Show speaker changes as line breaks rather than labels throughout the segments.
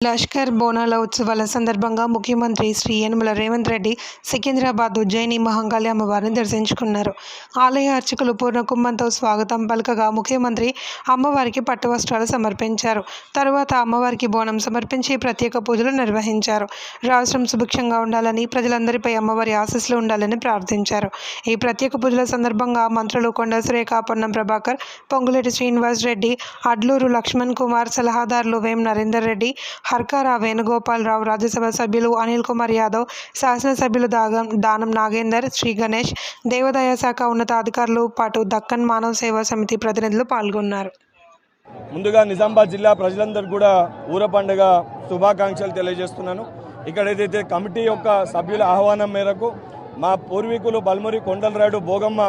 లష్కర్ బోనాల ఉత్సవాల సందర్భంగా ముఖ్యమంత్రి శ్రీ యనుమల రేవంత్ రెడ్డి సికింద్రాబాద్ ఉజ్జయిని మహంకాళి అమ్మవారిని దర్శించుకున్నారు. ఆలయ అర్చకులు పూర్ణకుంభంతో స్వాగతం పలకగా ముఖ్యమంత్రి అమ్మవారికి పట్టు వస్త్రాలు సమర్పించారు. తరువాత అమ్మవారికి బోనం సమర్పించి ప్రత్యేక పూజలు నిర్వహించారు. రాష్ట్రం సుభిక్షంగా ఉండాలని ప్రజలందరిపై అమ్మవారి ఆశీస్సులు ఉండాలని ప్రార్థించారు. ఈ ప్రత్యేక పూజల సందర్భంగా మంత్రులు కొండ సురేఖ పొన్నం ప్రభాకర్ పొంగులేటి శ్రీనివాస్ రెడ్డి అడ్లూరు లక్ష్మణ్ కుమార్ సలహాదారులు వేం నరేందర్ రెడ్డి హర్కారా వేణుగోపాలరావు రాజ్యసభ సభ్యులు అనిల్ కుమార్ యాదవ్ శాసనసభ్యులు దాగం దానం నాగేందర్ శ్రీ గణేష్ దేవాదాయ శాఖ ఉన్నతాధికారులు పాటు దక్కన్ మానవ సేవా సమితి ప్రతినిధులు పాల్గొన్నారు.
ముందుగా నిజామాబాద్ జిల్లా ప్రజలందరూ కూడా ఊర పండుగ శుభాకాంక్షలు తెలియజేస్తున్నాను. ఇక్కడ ఏదైతే కమిటీ యొక్క సభ్యుల ఆహ్వానం మేరకు మా పూర్వీకులు బల్మురి కొండలరాయుడు భోగమ్మ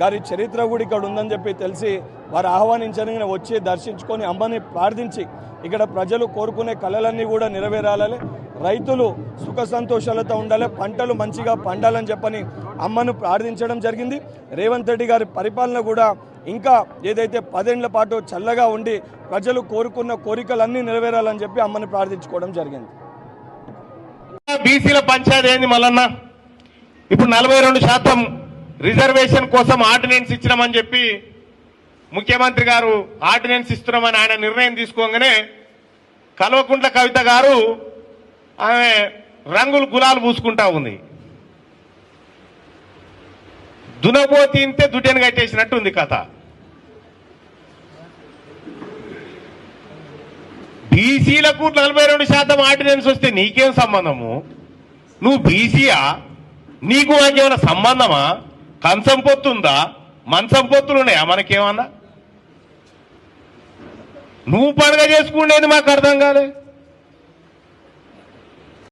గారి చరిత్ర కూడా ఇక్కడ ఉందని చెప్పి తెలిసి వారు ఆహ్వానించని వచ్చి దర్శించుకొని అమ్మని ప్రార్థించి ఇక్కడ ప్రజలు కోరుకునే కళలన్నీ కూడా నెరవేరాలని రైతులు సుఖ సంతోషాలతో ఉండాలి పంటలు మంచిగా పండాలని చెప్పని అమ్మను ప్రార్థించడం జరిగింది. రేవంత్ రెడ్డి గారి పరిపాలన కూడా ఇంకా ఏదైతే పదేళ్ళ పాటు చల్లగా ఉండి ప్రజలు కోరుకున్న కోరికలన్నీ నెరవేరాలని చెప్పి అమ్మని ప్రార్థించుకోవడం జరిగింది.
బీసీల పంచాయతీ ఏంది మల్లన్న? ఇప్పుడు నలభై రెండు శాతం రిజర్వేషన్ కోసం ఆర్డినెన్స్ ఇచ్చినామని చెప్పి ముఖ్యమంత్రి గారు ఆర్డినెన్స్ ఇస్తున్నామని ఆయన నిర్ణయం తీసుకోగానే కల్వకుంట్ల కవిత గారు ఆమె రంగులు గులాలు పూసుకుంటా ఉంది. దునబోతి ఇంతే దుడ్డెను కట్టేసినట్టు ఉంది కథ. బీసీలకు నలభై రెండు శాతం ఆర్డినెన్స్ వస్తే నీకేం సంబంధము? నువ్వు బీసీయా? నీకు నాకేమైనా సంబంధమా? కంచం పొత్తుందా? మంచం పొత్తులు ఉన్నాయా మనకేమన్నా? నువ్వు పండుగ చేసుకునేది మాకు అర్థం కాలేదు